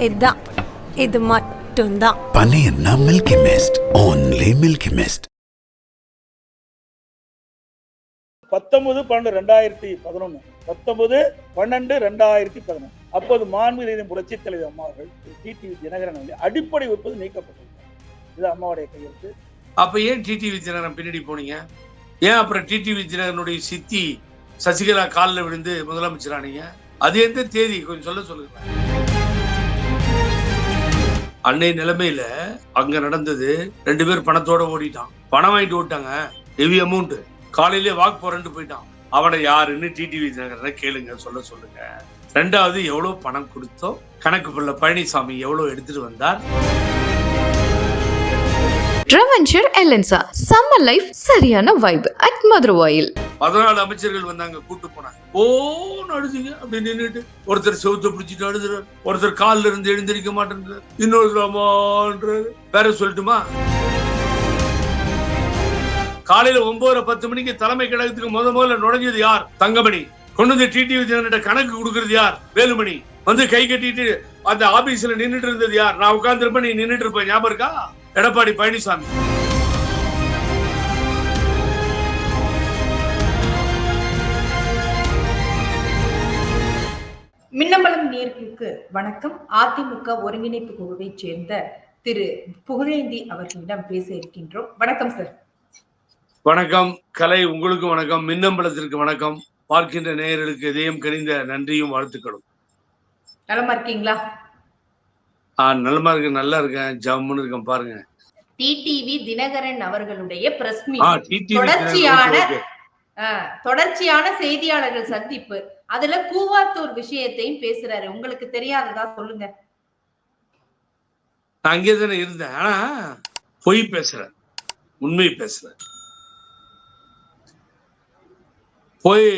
இதான் இது மட்டும்தான். பன்னீர்னா milky mist only milky mist பத்தொன்பது பன்னெண்டு ரெண்டாயிரத்தி பதினொன்று பத்தொன்பது பன்னெண்டு ரெண்டாயிரத்தி பதினொன்று அப்போது மாண்புமிகு புரட்சி தலைவர் அம்மா அவர்கள் டிடிவி தினகரன் வந்து அடிப்படை உற்பத்தி நீக்கப்பட்டிருந்தார் இது அம்மாவுடைய கையெழுத்து. அப்ப ஏன் டிடிவி தினகரன் பின்னாடி போனீங்க? ஏன் அப்புறம் டிடிவி தினகரனுடைய சித்தி சசிகலா காலில் விழுந்து முதலமைச்சரானீங்க அது எந்த தேதி? கொஞ்சம் சொல்ல சொல்லுங்க அன்னை நிலைமையில அங்க நடந்தது ரெண்டு பேர் பணத்தோட ஓடிட்டான். பணம் வாங்கிட்டு ஓட்டாங்க. ஹெவி அமௌண்ட் காலையிலே வாக்கு போறேன்ட்டு போயிட்டான். அவனை யாருன்னு டிடிவி தினகரனை கேளுங்க சொல்ல சொல்லுங்க. ரெண்டாவது எவ்வளவு பணம் கொடுத்தோ கணக்கு பிள்ளை பழனிசாமி எவ்வளவு எடுத்துட்டு வந்தார்? ரெவென்ஷர் Elensa சம்ம லைஃப் சரியான வைப் அட் மதுரவாயில் பதினாலு அமைச்சர்கள் வந்தாங்க கூட்டு போனாங்க. ஓ அழுதுங்க அப்படி நின்றுட்டு ஒருத்தர் செவுத்த பிடிச்சிட்டு அழுதுறாரு. ஒருத்தர் கால்ல இருந்து எழுந்திருக்க மாட்டேன்றாரு. இன்னொருத்தர் அம்மான்றாரு வேற சொல்லட்டுமா? காலையில ஒன்பதரை பத்து மணிக்கு தலைமை கழகத்துக்கு முத முதல்ல நுழைஞ்சது யார்? தங்கமணி. கொண்டு வந்து டிடிவி தினகிட்ட கணக்கு கொடுக்கறது யார்? வேலுமணி. வந்து கை கட்டிட்டு அந்த ஆபீஸ்ல நின்றுட்டு இருந்தது யார்? நான் உட்கார்ந்து இருப்பேன் நீ நின்றுட்டு இருப்ப. ஞாபகம் இருக்கா? எடப்பாடி பழனிசாமி. மின்னம்பலம் நேர்களுக்கு வணக்கம். அதிமுக ஒருங்கிணைப்பு குழுவைச் சேர்ந்த திரு புகழேந்தி அவர்களிடம் பேச இருக்கின்றோம். வணக்கம் சார். வணக்கம். கலை உங்களுக்கு வணக்கம். மின்னம்பலத்திற்கு வணக்கம். பார்க்கின்ற நேயர்களுக்கு இதயம் கனிந்த நன்றியும் வாழ்த்துக்களும். நலமா இருக்கீங்களா? ஆ நல்லமா இருக்கேன் நல்லா இருக்கேன். ஜம்முன்னு இருக்கேன் பாருங்க. டிடிவி தினகரன் அவர்களுடைய பிரஸ் மீட் தொடர்ச்சியான. தொடர்ச்சியான செய்தியாளர்கள் சந்திப்பு. அதுல கூவாத்தூர் விஷயத்தையும் பேசுறாரு. உங்களுக்கு தெரியாததா சொல்லுங்க. நான் அங்கே தானே இருந்தேன். ஆனா பொய் பேசுறேன். உண்மை பேசுறேன். போய்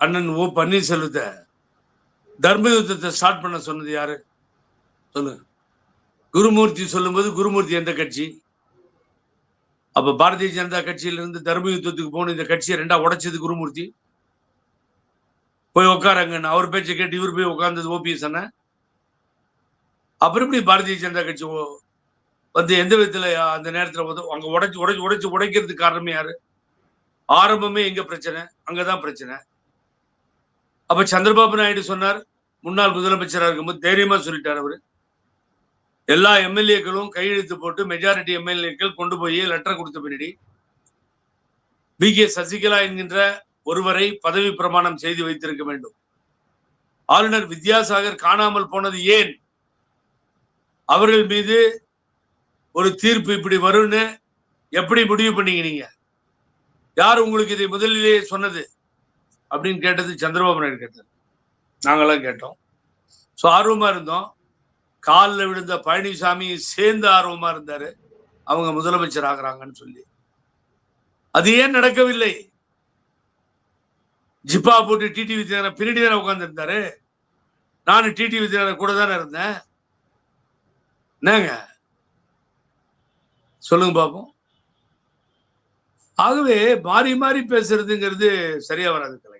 அண்ணன் ஓ பன்னீர்செல்வத்தை தர்ம யுத்தத்தை ஸ்டார்ட் பண்ண சொன்னது யாரு? சொல்லுங்க குருமூர்த்தி சொல்லும்போது குருமூர்த்தி எந்த கட்சி? அப்ப பாரதிய ஜனதா கட்சியிலிருந்து தர்ம யுத்தத்துக்கு போன இந்த கட்சியை ரெண்டா உடைச்சது குருமூர்த்தி? போய் உட்காரங்கன்னு. அவர் பேச்சை கேட்டு இவர் போய் உட்கார்ந்தது ஓபிஎஸ் அண்ணன் அப்புறம் எப்படி பாரதிய ஜனதா கட்சி வந்து எந்த விதத்துல அந்த நேரத்துல வந்து அங்க உடைச்சு உடைச்சு உடைச்சு உடைக்கிறதுக்கு காரணமே யாரு? ஆரம்பமே எங்க பிரச்சனை? அங்கதான் பிரச்சனை. அப்ப சந்திரபாபு நாயுடு சொன்னார் முன்னாள் முதலமைச்சராக இருக்கும்போது தைரியமா சொல்லிட்டார் அவரு. எல்லா எம்எல்ஏக்களும் கையெழுத்து போட்டு மெஜாரிட்டி எம்எல்ஏக்கள் கொண்டு போய் லெட்டர் கொடுத்த பின்னாடி பி கே சசிகலா என்கின்ற ஒருவரை பதவி பிரமாணம் செய்து வைத்திருக்க வேண்டும். ஆளுநர் வித்யாசாகர் காணாமல் போனது ஏன்? அவர்கள் மீது ஒரு தீர்ப்பு இப்படி வரும்னு எப்படி முடிவு பண்ணீங்க நீங்க? யார் உங்களுக்கு இதை முதலிலேயே சொன்னது? அப்படின்னு கேட்டது சந்திரபாபு நாயுடு கேட்டார். நாங்களாம் கேட்டோம். ஸோ ஆர்வமா இருந்தோம். காலில் விழுந்த பழனிசாமி சேர்ந்து ஆர்வமா இருந்தாரு. அவங்க முதலமைச்சர் ஆகுறாங்கன்னு சொல்லி. அது ஏன் நடக்கவில்லை? ஜிப்பா போட்டு டிடிவி தினகரன் பின்னாடி தானே உட்கார்ந்து இருந்தாரு நானும் டிடிவி தினகரன் கூட தானே இருந்தேன். என்னங்க? சொல்லுங்க பாப்போம். ஆகவே மாறி மாறி பேசுறதுங்கிறது சரியா வராது கலை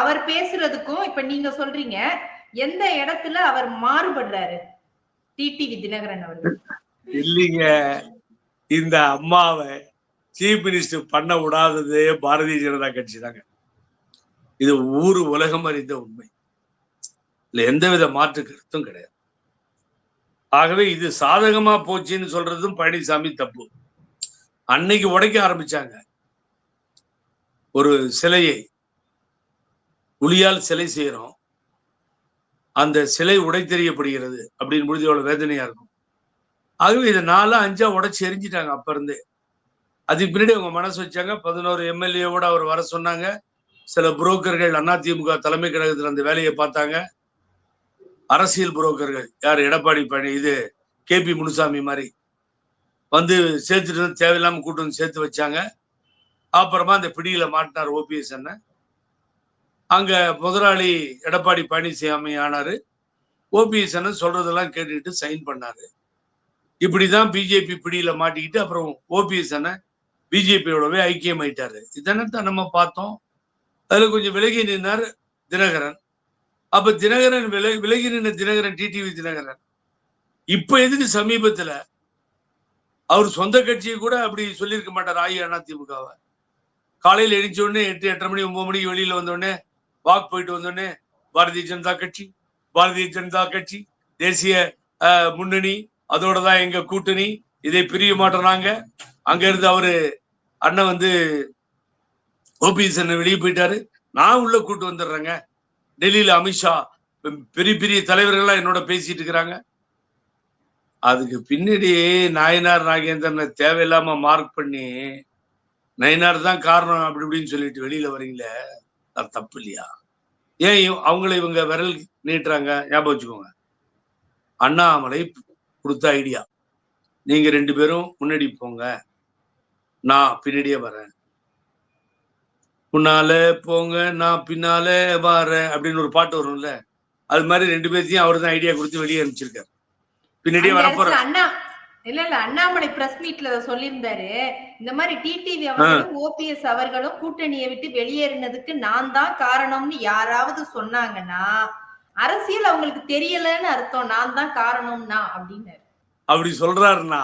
அவர் பேசுறதுக்கும் இப்ப நீங்க சொல்றீங்க எந்த இடத்துல அவர் மாறுபடுறாரு? டிடிவி தினகரன் அவர்கள். இல்லைங்க. இந்த அம்மாவை சீஃப் மினிஸ்டர் பண்ண விடாததே பாரதிய ஜனதா கட்சி தாங்க. இது ஊர் உலகம் அறிந்த உண்மை. இல்ல எந்தவித மாற்று கருத்தும் கிடையாது. ஆகவே இது சாதகமா போச்சுன்னு சொல்றதும் பழனிசாமி தப்பு. அன்னைக்கு உடைக்க ஆரம்பிச்சாங்க. ஒரு சிலையை உளியால் சிலை செய்யறோம். அந்த சிலை உடைத்தெறியப்படுகிறது அப்படின்னு பொழுது எவ்வளவு வேதனையா இருக்கும். ஆகவே இதை நாலா அஞ்சா உடைச்சி எரிஞ்சிட்டாங்க அப்ப இருந்தே அதுக்கு பின்னாடி அவங்க மனசு வச்சாங்க. பதினோரு எம்எல்ஏவோட அவர் வர சொன்னாங்க. சில புரோக்கர்கள் அதிமுக தலைமை கழகத்தில் அந்த வேலையை பார்த்தாங்க. அரசியல் புரோக்கர்கள் யார்? எடப்பாடி பழனி இது கே பி முனுசாமி மாதிரி. வந்து சேர்த்துட்டு வந்து தேவையில்லாம கூட்டு வந்து சேர்த்து வச்சாங்க. அப்புறமா அந்த பிடியில மாட்டினார் ஓபிஎஸ் அண்ணன். அங்க முதலாளி எடப்பாடி பழனிசாமி ஆனாரு. ஓபிஎஸ் அண்ணன் சொல்றதெல்லாம் கேட்டுட்டு சைன் பண்ணாரு. இப்படிதான் பிஜேபி பிடியில மாட்டிக்கிட்டு அப்புறம் ஓபிஎஸ் அண்ணன் பிஜேபியோடவே ஐக்கியம் ஆயிட்டாரு இதனத்தான் நம்ம பார்த்தோம். அதுல கொஞ்சம் விலகி நின்றார் தினகரன். அப்ப தினகரன் விலை விலகி நின்ற தினகரன் டிடிவி தினகரன். இப்ப எதுக்கு சமீபத்துல அவர் சொந்த கட்சியை கூட அப்படி சொல்லியிருக்க மாட்டார் அஇஅதிமுகவை காலையில் எழுச்ச உடனே எட்டு எட்டரை மணி ஒன்பது மணிக்கு வெளியில வந்த உடனே வாக் போயிட்டு வந்தோடனே பாரதிய ஜனதா கட்சி பாரதிய ஜனதா கட்சி தேசிய முன்னணி அதோட தான் எங்க கூட்டணி இதை பிரிய மாட்டோம் நாங்க அங்க இருந்து அவரு அண்ணன் வந்து ஓபிஎஸ் அண்ணன் வெளியே போயிட்டாரு. நான் உள்ள கூட்டு வந்துடுறேங்க. டெல்லியில அமித்ஷா பெரிய பெரிய தலைவர்கள்லாம் என்னோட பேசிட்டு இருக்கிறாங்க. அதுக்கு பின்னாடி நாயனார் நாகேந்திரனை தேவையில்லாம மார்க் பண்ணி நயனார் தான் காரணம் அப்படி இப்படின்னு சொல்லிட்டு வெளியில வரீங்களே அது தப்பு இல்லையா? ஏன் அவங்கள இவங்க விரல் நீட்டுறாங்க? ஞாபகம் வச்சுக்கோங்க. அண்ணாமலை கொடுத்த ஐடியா நீங்க ரெண்டு பேரும் முன்னாடி போங்க. நான் பின்னாடியே வரேன். முன்னால போங்க நான் பின்னால வரேன் அப்படின்னு ஒரு பாட்டு வரும்ல? அது மாதிரி ரெண்டு பேர்த்தையும் அவர் தான் ஐடியா கொடுத்து வெளியே அனுப்பிச்சிருக்காரு. பின்னாடியே வரப்போற இல்ல இல்ல. அண்ணாமலை பிரஸ் மீட்ல சொல்லியிருந்தாரு. இந்த மாதிரி டிடிவி அவர்களும் ஓபிஎஸ் அவர்களும் கூட்டணியை விட்டு வெளியேறினதுக்கு நான் தான் காரணம்னு யாராவது சொன்னாங்கன்னா அரசியல் அவங்களுக்கு தெரியலன்னு அர்த்தம். நான் தான் காரணம்னா அப்படின்னு அப்படி சொல்றாருன்னா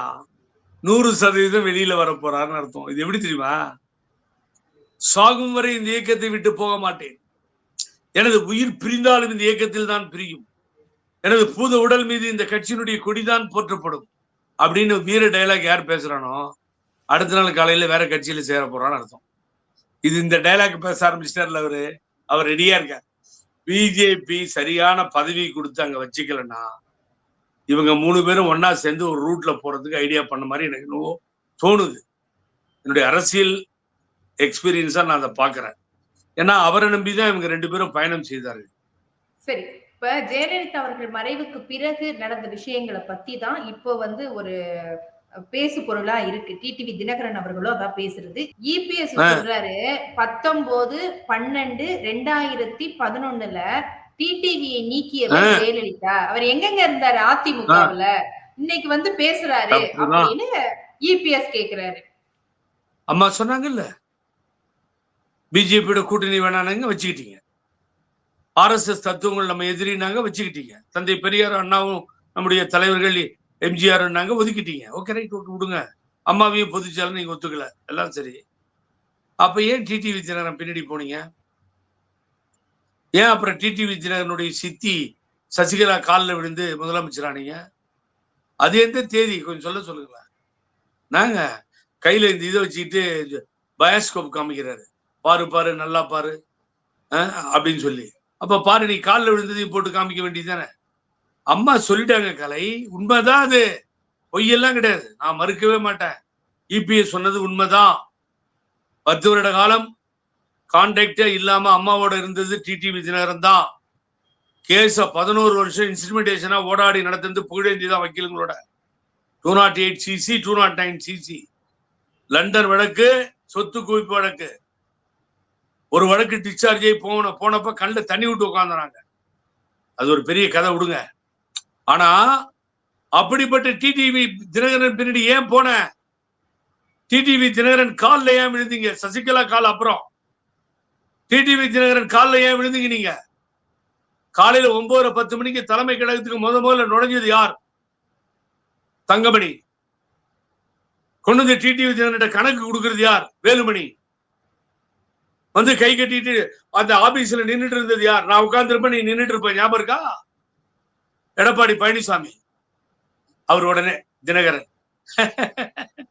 நூறு சதவீதம் வெளியில வர போறாருன்னு அர்த்தம். இது எப்படி தெரியுமா? சாகும் வரை இந்த இயக்கத்தை விட்டு போக மாட்டேன். எனது உயிர் பிரிந்தாலும் இந்த இயக்கத்தில் தான் பிரியும். எனது பூத உடல் மீது இந்த கட்சியினுடைய கொடிதான் போற்றப்படும். அப்படின்னு வீர டயலாக் யார் பேசுறானோ அடுத்த நாள் காலையில வேற கட்சியில சேர போறான்னு அர்த்தம். இது இந்த டயலாக் பேச ஆரம்பிச்சிட்டார்ல அவரு. அவர் ரெடியா இருக்கார். பிஜேபி சரியான பதவி கொடுத்து அங்க வச்சுக்கலன்னா இவங்க மூணு பேரும் ஒன்னா சேர்ந்து ஒரு ரூட்ல போறதுக்கு ஐடியா பண்ண மாதிரி எனக்கு என்னவோ தோணுது. என்னுடைய அரசியல் எக்ஸ்பீரியன்ஸா நான் அதை பாக்குறேன் ஏன்னா அவரை நம்பிதான் இவங்க ரெண்டு பேரும் பயணம் செய்தார்கள். சரி. இப்ப ஜெயலலிதா அவர்கள் மறைவுக்கு பிறகு நடந்த விஷயங்களை பத்தி தான் இப்போ வந்து ஒரு பேசு பொருளா இருக்கு. டிடிவி தினகரன் அவர்களும் அதான் பேசுறது. இபிஎஸ் ஆ. சொல்றாரு பத்தொன்பது பன்னெண்டு ரெண்டாயிரத்தி பதினொன்னுல டிடிவியை நீக்கியவர். ஜெயலலிதா. அவர் எங்கெங்க இருந்தாரு? அதிமுகவுல. இன்னைக்கு வந்து பேசுறாரு. அப்படின்னு இபிஎஸ் கேக்குறாரு. அம்மா சொன்னாங்கல்ல? பிஜேபியோட கூட்டணி வேணானுங்க வச்சுக்கிட்டீங்க? ஆர்எஸ்எஸ் தத்துவங்கள் நம்ம எதிரினாங்க வச்சுக்கிட்டீங்க. தந்தை பெரியார் அண்ணாவும் நம்முடைய தலைவர்கள் எம்ஜிஆர் ஒதுக்கிட்டீங்க. ஓகே ரைட் விடுங்க. அம்மாவையும் பொதுச்சாலும் நீங்க ஒத்துக்கல. எல்லாம் சரி. அப்ப ஏன் டிடிவி தினகரன் பின்னாடி போனீங்க? ஏன் அப்புறம் டிடிவி தினகரனுடைய சித்தி சசிகலா காலில் விழுந்து முதலமைச்சரானீங்க அது எந்த தேதி? கொஞ்சம் சொல்ல சொல்லுங்களேன். நாங்க கையில இந்த இதை வச்சுக்கிட்டு பயாஸ்கோப் காமிக்கிறாரு. பாரு பாரு நல்லா பாரு. அப்படின்னு சொல்லி. அப்ப பாரு நீ காலில் விழுந்ததையும் போட்டு காமிக்க வேண்டியது தானே அம்மா சொல்லிட்டாங்க கலை உண்மைதான் அது. பொய்யெல்லாம் கிடையாது. நான் மறுக்கவே மாட்டேன். இபிஎஸ் சொன்னது உண்மைதான். பத்து வருட காலம் கான்டாக்டே இல்லாம அம்மாவோட இருந்தது டிடிவி விஜயநகரம் தான் கேஸ பதினோரு வருஷம் இன்ஸ்ட்ருமெண்டேஷனா ஓடாடி நடத்துறது புகழேந்தி தான் வக்கீலுங்களோட two nought eight CC two nought nine CC London வழக்கு சொத்து குவிப்பு வழக்கு. ஒரு வழக்கு டிஸ்சார்ஜ் ஆகி போன போனப்ப கண்ணில் தண்ணி விட்டு உட்காந்துறாங்க அது ஒரு பெரிய கதை விடுங்க. ஆனா அப்படிப்பட்ட டிடிவி தினகரன் பின்னாடி ஏன் போன? டிடிவி தினகரன் காலில் ஏன் விழுந்தீங்க? சசிகலா கால் அப்புறம். டிடிவி தினகரன் காலில் ஏன் விழுந்தீங்க நீங்க? காலையில ஒன்பது பத்து மணிக்கு தலைமை கழகத்துக்கு முத முதல்ல நுழைஞ்சது யார்? தங்கமணி. கொண்டு வந்து டிடிவி தினகரன் கணக்கு கொடுக்கறது யார்? வேலுமணி. வந்து கை கட்டிட்டு அந்த ஆபீஸ்ல நின்றுட்டு இருந்தது யார்? நான் உட்கார்ந்துருப்பேன் நீ நின்றுட்டு இருப்ப. ஞாபகம் இருக்கா? எடப்பாடி பழனிசாமி. அவர் உடனே தினகரன்.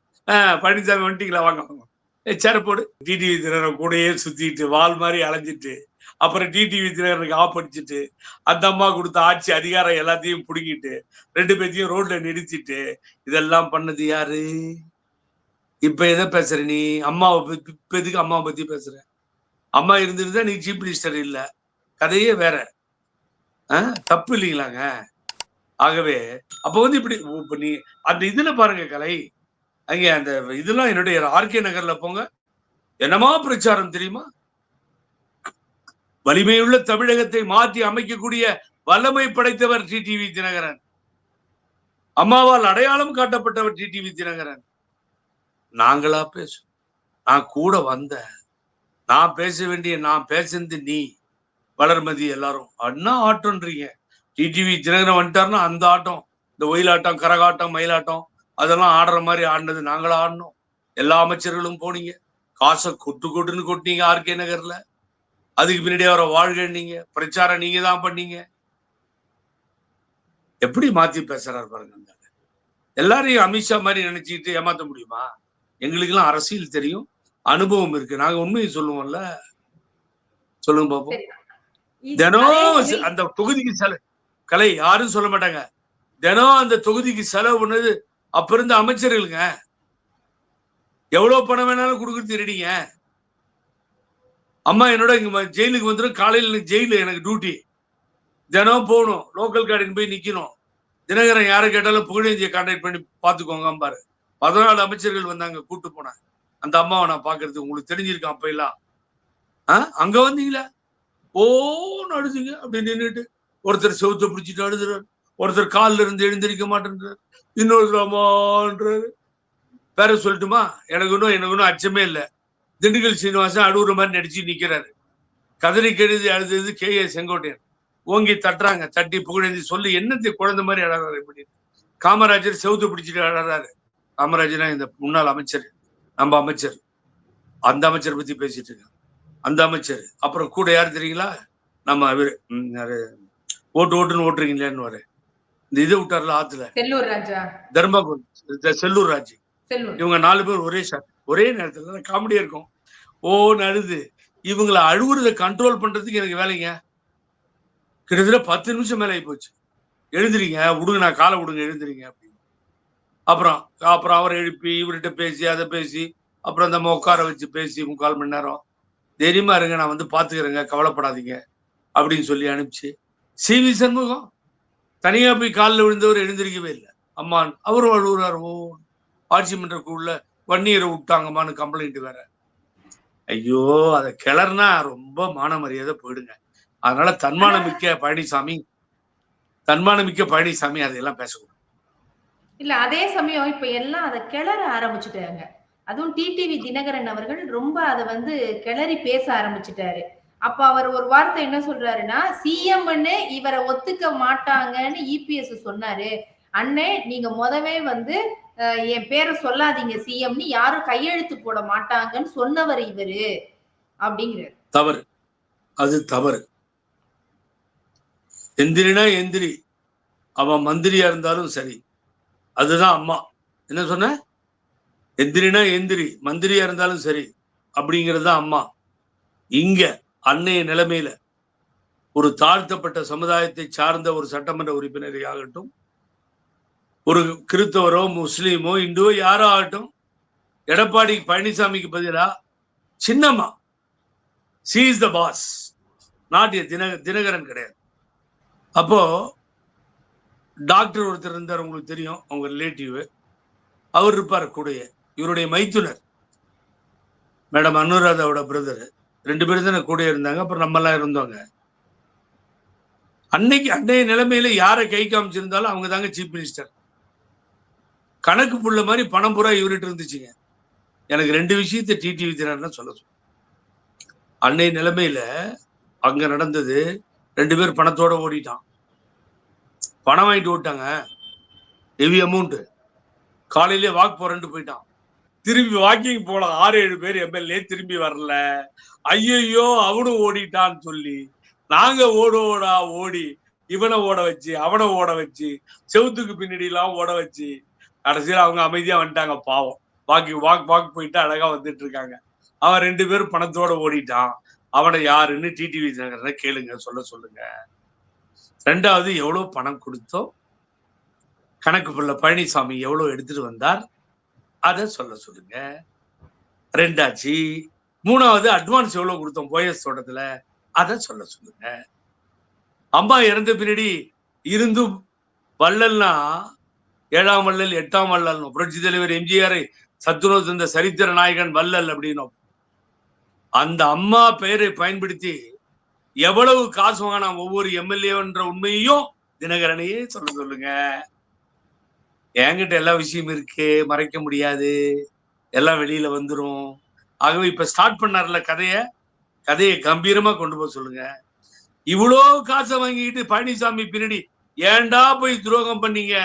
பழனிசாமி வந்துட்டீங்களா? வாங்க வாங்க. சேர போடு. டிடிவி தினகரன் கூடயே சுத்திட்டு வால் மாதிரி அலைஞ்சிட்டு அப்புறம் டிடிவி தினகரனுக்கு ஆப் அந்த அம்மா கொடுத்த ஆட்சி அதிகாரம் எல்லாத்தையும் பிடுங்கிட்டு ரெண்டு பேத்தையும் ரோட்ல நிறுத்திட்டு இதெல்லாம் பண்ணது யாரு? இப்ப எதை பேசுற நீ? அம்மாவை இப்ப எதுக்கு அம்மாவை பத்தி பேசுற? அம்மா இருந்திருந்தா நீ சீஃப் மினிஸ்டர் இல்லை. கதையே வேற. தப்பு இல்லைங்களாங்க? ஆகவே அப்போ வந்து இப்படி இப்போ நீ அந்த இதுல பாருங்க கலை. அங்கே அந்த இதெல்லாம் என்னுடைய ஆர்கே நகர்ல போங்க. என்னமா பிரச்சாரம் தெரியுமா? வலிமையுள்ள தமிழகத்தை மாற்றி அமைக்கக்கூடிய வல்லமை படைத்தவர் டிடிவி தினகரன். அம்மாவால் அடையாளம் காட்டப்பட்டவர் டிடிவி தினகரன். நாங்களா பேசும் நான் கூட வந்தேன். நான் பேச வேண்டிய நான் பேசுனது நீ. வளர்மதி எல்லாரும். அண்ணா ஆட்டம்ன்றீங்க டிடிவி தினகரன் வந்துட்டாருன்னா அந்த ஆட்டம் இந்த ஒயிலாட்டம் கரகாட்டம் மயிலாட்டம் அதெல்லாம் ஆடுற மாதிரி ஆடினது நாங்களும் ஆடினோம். எல்லா அமைச்சர்களும் போனீங்க. காசை கொட்டு கொட்டுன்னு கொட்டினீங்க ஆர்கே நகர்ல. அதுக்கு பின்னாடி அவரை வாழ்கன்னீங்க. பிரச்சாரம் நீங்க தான் பண்ணீங்க. எப்படி மாத்தி பேசுறாரு பாருங்க எல்லாரையும் அமித்ஷா மாதிரி நினைச்சுக்கிட்டு ஏமாத்த முடியுமா? எங்களுக்கெல்லாம் அரசியல் தெரியும். அனுபவம் இருக்கு. நாங்க உண்மையை சொல்லுவோம்ல? சொல்லுங்க பாப்போம். தினம் அந்த தொகுதிக்கு செலவு கலை யாரும் சொல்ல மாட்டாங்க. தினம் அந்த தொகுதிக்கு செலவு பண்ணது அப்ப இருந்த அமைச்சர்களுங்க. எவ்வளவு பணம் வேணாலும் கொடுக்குறது ரெடிங்க. அம்மா என்னோட இங்க ஜெயிலுக்கு வந்துடும் காலையில எனக்கு ஜெயிலு எனக்கு டியூட்டி தினம் போகணும். லோக்கல் கார்டன் போய் நிக்கணும். தினகரன் யாரை கேட்டாலும் புகழேந்தியை கான்டாக்ட் பண்ணி பாத்துக்கோங்க பாரு பதினாலு அமைச்சர்கள் வந்தாங்க கூட்டு போனேன் அந்த அம்மாவை நான் பாக்குறது உங்களுக்கு தெரிஞ்சிருக்கேன் அப்ப எல்லாம் ஆ? அங்க வந்தீங்களா? ஓன்னு அழுதுங்க அப்படி நின்றுட்டு ஒருத்தர் செவுத்த பிடிச்சிட்டு அழுதுறாரு ஒருத்தர் கால்ல இருந்து எழுந்திருக்க மாட்டேன்றார். இன்னொருத்தர் அம்மான்றாரு. பேர சொல்லட்டுமா? எனக்கு இன்னும் எனக்கு இன்னும் அச்சமே இல்லை. திண்டுக்கல் சீனிவாசன் அழுகுற மாதிரி நடிச்சு நிக்கிறாரு. கதறி கெழுதி அழுது கே. ஏ. செங்கோட்டையன். ஓங்கி தட்டுறாங்க தட்டி புகழேந்தி சொல்லி என்னத்தை குழந்தை மாதிரி அழறாரு இப்படி? காமராஜர் செவுத்து பிடிச்சிட்டு அழறாரு. காமராஜர் இந்த முன்னாள் அமைச்சர். நம்ம அமைச்சர். அந்த அமைச்சர் பத்தி பேசிட்டு இருக்காங்க அந்த அமைச்சர். அப்புறம் கூட யார் தெரியுங்களா? நம்ம ஓட்டு ஓட்டுன்னு ஓட்டுறீங்களேன்னு வர இந்த இதை விட்டார்ல ஆத்துல. செல்லூர் ராஜா. தர்மபுரி இந்த செல்லூர் ராஜ். இவங்க நாலு பேர் ஒரே ஒரே நேரத்துல காமெடியா இருக்கும். ஓன்னு அழுது இவங்களை அழுகுறத கண்ட்ரோல் பண்றதுக்கு எனக்கு வேலைங்க. கிட்டத்தட்ட பத்து நிமிஷம் மேல ஆகி போச்சு. எழுந்துறீங்க விடுங்க நான் காலை விடுங்க எழுந்துறீங்க அப்படின்னு. அப்புறம் அப்புறம் அவரை எழுப்பி இவர்கிட்ட பேசி அதை பேசி அப்புறம் அந்த உட்கார வச்சு பேசி முக்கால் மணி நேரம். தைரியமா இருங்க நான் வந்து பார்த்துக்கிறேங்க கவலைப்படாதீங்க அப்படின்னு சொல்லி அனுப்பிச்சு. சி வி சண்முகம் தனியாக போய் காலில் விழுந்தவர் எழுந்திருக்கவே இல்லை. அம்மான் அவரும் அழுகுறாரு ஓ ஆட்சி மன்றக்குள்ள வன்னியரை விட்டாங்கம்மான்னு கம்ப்ளைண்ட் வேற. ஐயோ அதை கிளறுனா ரொம்ப மான மரியாதை போயிடுங்க. அதனால தன்மானம் மிக்க பழனிசாமி தன்மானம் மிக்க பழனிசாமி அதையெல்லாம் பேசக்கூடாது. இல்ல அதே சமயம் இப்ப எல்லாம் அதை கிளற ஆரம்பிச்சுட்டாங்க. அதுவும் டிடிவி தினகரன் அவர்கள் ரொம்ப அதை வந்து கிளறி பேச ஆரம்பிச்சுட்டாரு. அப்ப அவர் ஒரு வார்த்தை என்ன சொல்றாருன்னா சிஎம்னு இவரை ஒத்துக்க மாட்டாங்கன்னு இபிஎஸ் சொன்னாரு. அண்ணே நீங்க முதவே வந்து என் பேரை சொல்லாதீங்க சிஎம்னு யாரும் கையெழுத்து போட மாட்டாங்கன்னு சொன்னவர் இவரு. அப்படிங்கிறார். தவறு. அது தவறு. எந்திரினா எந்திரி. அவன் மந்திரியா இருந்தாலும் சரி. அதுதான் அம்மா. என்ன சொன்ன? எந்திரினா எந்திரி மந்திரியா இருந்தாலும் சரி அப்படிங்கிறது தான் அம்மா. இங்க அன்னைய நிலைமையில ஒரு தாழ்த்தப்பட்ட சமுதாயத்தை சார்ந்த ஒரு சட்டமன்ற உறுப்பினரை ஆகட்டும் ஒரு கிறித்தவரோ முஸ்லீமோ இந்துவோ யாரோ ஆகட்டும் எடப்பாடி பழனிசாமிக்கு பதிலா Chinnamma she is the boss நாட்டிய தினக தினகரன் கிடையாது. அப்போ டாக்டர் ஒருத்தர் இருந்தார் உங்களுக்கு தெரியும் அவங்க ரிலேட்டிவ். அவர் இருப்பார் கூடயே. இவருடைய மைத்துனர். மேடம் அனுராதாவோட பிரதர் ரெண்டு பேரும் தானே கூட இருந்தாங்க அப்புறம் நம்ம எல்லாம் இருந்தோங்க. அன்னைக்கு அன்னைய நிலைமையில யாரை கை காமிச்சிருந்தாலும் அவங்க தாங்க சீஃப் மினிஸ்டர் கணக்கு புள்ள மாதிரி பணம் பூரா இவர்கிட்ட இருந்துச்சுங்க. எனக்கு ரெண்டு விஷயத்தை டிடிவி தினகரன் சொல்ல சொல்லு. அன்னைய நிலைமையில அங்க நடந்தது ரெண்டு பேர் பணத்தோட ஓடிட்டான். பணம் வாங்கிட்டு ஓட்டாங்க ஹெவி அமௌண்ட் காலையிலே வாக் போறேன்ட்டு போயிட்டான். திரும்பி வாக்கிங் போல ஆறு ஏழு பேர் எம்எல்ஏ திரும்பி வரல. ஐயையோ அவனும் ஓடிட்டான்னு சொல்லி நாங்க ஓட ஓடா ஓடி இவனை ஓட வச்சு அவனை ஓட வச்சு செவுத்துக்கு பின்னாடி எல்லாம் ஓட வச்சு கடைசியில் அவங்க அமைதியா வந்துட்டாங்க பாவம். வாக்கி வாக் வாக் போயிட்டு அழகா வந்துட்டு இருக்காங்க. அவன் ரெண்டு பேரும் பணத்தோட ஓடிட்டான். அவனை யாருன்னு டிடிவி தினகரனை கேளுங்க சொல்ல சொல்லுங்க. ரெண்டாவது எவ்வளோ பணம் கொடுத்தோம் கணக்கு பிள்ளை பழனிசாமி எவ்வளோ எடுத்துட்டு வந்தார் அதை சொல்ல சொல்லுங்க. ரெண்டாச்சு மூணாவது அட்வான்ஸ் எவ்வளோ கொடுத்தோம் போயஸ் தோட்டத்துல அதை சொல்ல சொல்லுங்க. அம்மா இறந்த பின்னாடி இருந்தும் வள்ளல்னா ஏழாம் வள்ளல் எட்டாம் வள்ளல் புரட்சி தலைவர் எம்ஜிஆர் சத்துணவு தந்த சரித்திர நாயகன் வள்ளல் அப்படின்னும். அந்த அம்மா பெயரை பயன்படுத்தி எவ்வளவு காசு வாங்கினான் ஒவ்வொரு எம்எல்ஏன்ற உண்மையையும் தினகரனையே சொல்ல சொல்லுங்க. என்கிட்ட எல்லா விஷயமும் இருக்கு மறைக்க முடியாது எல்லாம் வெளியில வந்துடும் ஆகவே இப்ப ஸ்டார்ட் பண்ணார்ல கதைய கதையை கம்பீரமா கொண்டு போக சொல்லுங்க. இவ்வளோ காசை வாங்கிக்கிட்டு பழனிசாமி பின்னாடி ஏன்டா போய் துரோகம் பண்ணீங்க?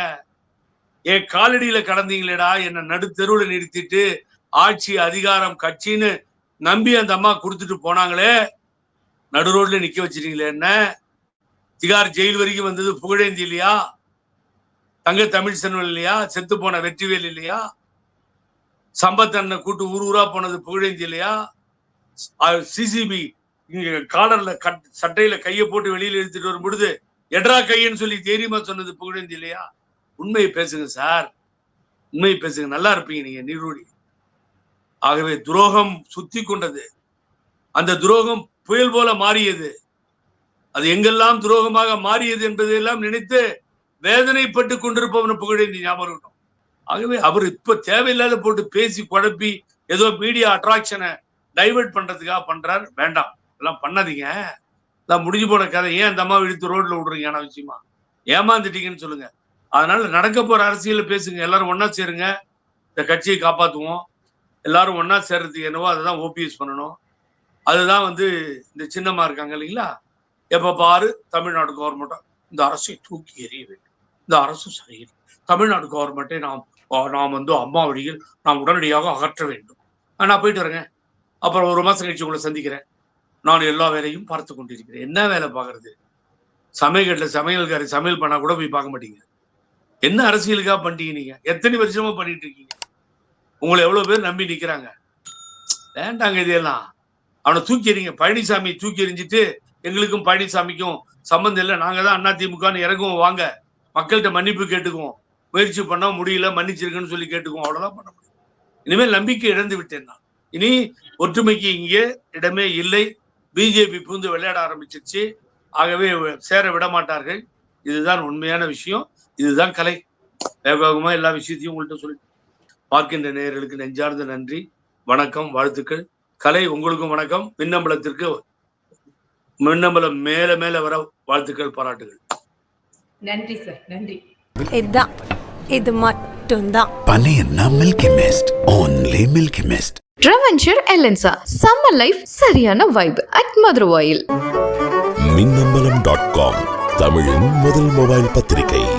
என் காலடியில கடந்தீங்களேடா? என்ன நடுத்தெருவுல நிறுத்திட்டு ஆட்சி அதிகாரம் கட்சின்னு நம்பி அந்த அம்மா கொடுத்துட்டு போனாங்களே நடு ரோட்ல நிக்க வச்சிட்டீங்களே என்ன? திகார் ஜெயில் வரைக்கும் வந்தது புகழேந்தி இல்லையா? தங்க தமிழ் செல்வன் இல்லையா? செத்து போன வெற்றிவேல் இல்லையா? சம்பத்தண்ணை கூட்டு ஊர் ஊரா போனது புகழேந்தி இல்லையா? சிசிபி இங்க காலர்ல கட் சட்டையில கையை போட்டு வெளியில எடுத்துட்டு வரும் பொழுது எட்ரா கையன்னு சொல்லி தைரியமா சொன்னது புகழேந்தி இல்லையா? உண்மையை பேசுங்க சார். உண்மையை பேசுங்க. நல்லா இருப்பீங்க நீங்க நீரோடி ஆகவே துரோகம் சுத்தி கொண்டது. அந்த துரோகம் புயல் போல மாறியது. அது எங்கெல்லாம் துரோகமாக மாறியது என்பதையெல்லாம் நினைத்து வேதனைப்பட்டு கொண்டிருப்பவன் புகழேந்தி ஞாபகம் இருக்கட்டும் ஆகவே அவர் இப்ப தேவையில்லாத போட்டு பேசி குழப்பி ஏதோ மீடியா அட்ராக்ஷனை டைவர்ட் பண்றதுக்காக பண்றார். வேண்டாம். எல்லாம் பண்ணாதீங்க. எல்லாம் முடிஞ்சு போன கதை. ஏன் அந்த அம்மா இழுத்து ரோட்ல விடுறீங்க? விஷயமா? ஏமாந்துட்டீங்கன்னு சொல்லுங்க. அதனால நடக்க போற அரசியல பேசுங்க. எல்லாரும் ஒன்னா சேருங்க. இந்த கட்சியை காப்பாத்துவோம். எல்லாரும் ஒன்னா சேர்றதுக்கு என்னவோ அதை தான் ஓபிஎஸ் பண்ணணும். அதுதான் வந்து இந்த சின்னம்மா இருக்காங்க இல்லைங்களா? எப்ப பாரு தமிழ்நாடு கவர்மெண்ட்டும் இந்த அரசை தூக்கி எறிய வேண்டும். இந்த அரசு சரியில்லை. தமிழ்நாடு கவர்மெண்ட்டை நாம் நாம் வந்து அம்மா வழியில் நாம் உடனடியாக அகற்ற வேண்டும். நான் போயிட்டு வரேங்க. அப்புறம் ஒரு மாசம் கழிச்சு உங்களை சந்திக்கிறேன். நான் எல்லா வேலையும் பார்த்து கொண்டிருக்கிறேன். என்ன வேலை பார்க்கறது? சமையல்கட்டில் சமையல்காரி சமையல் பண்ணா கூட போய் பார்க்க மாட்டீங்க. என்ன அரசியலுக்காக பண்ணிட்டீங்க நீங்க? எத்தனை வருஷமா பண்ணிட்டு இருக்கீங்க? உங்களை எவ்வளவு பேர் நம்பி நிக்கிறாங்க? வேண்டாங்க இதெல்லாம். அவனை தூக்கி எறிங்க. பழனிசாமி தூக்கி எறிஞ்சிட்டு எங்களுக்கும் பழனிசாமிக்கும் சம்பந்தம் இல்லை. நாங்கள் தான் அண்ணா திமுகன்னு இறங்குவோம். வாங்க. மக்கள்கிட்ட மன்னிப்பு கேட்டுக்குவோம். முயற்சி பண்ண முடியல மன்னிச்சிருக்குன்னு சொல்லி கேட்டுக்குவோம். அவ்வளோதான் பண்ண முடியும். இனிமேல் நம்பிக்கை இழந்து விட்டேன் நான். இனி ஒற்றுமைக்கு இங்கே இடமே இல்லை. பிஜேபி பூந்து விளையாட ஆரம்பிச்சிருச்சு. ஆகவே சேர விட மாட்டார்கள். இதுதான் உண்மையான விஷயம். இதுதான் கலை. வேக எல்லா விஷயத்தையும் உங்கள்கிட்ட சொல்லி பார்க்கின்ற நேயர்களுக்கு நெஞ்சார்ந்த நன்றி. வணக்கம் வாழ்த்துக்கள். கலை உங்களுக்கும் வணக்கம். மின்னம்பலத்திற்கு மின்னம்பலம் மேல மேல வர வாழ்த்துக்கள் பாராட்டுகள். நன்றி சார். நன்றி. இதுதான். இது மட்டும்தான். Panina Milky Mist. Only Milky Mist. Reventure Elensa Summer Life சரியான vibe at Maduravoyal Minnambalam dot com தமிழின் முதல் மொபைல் பத்திரிகை.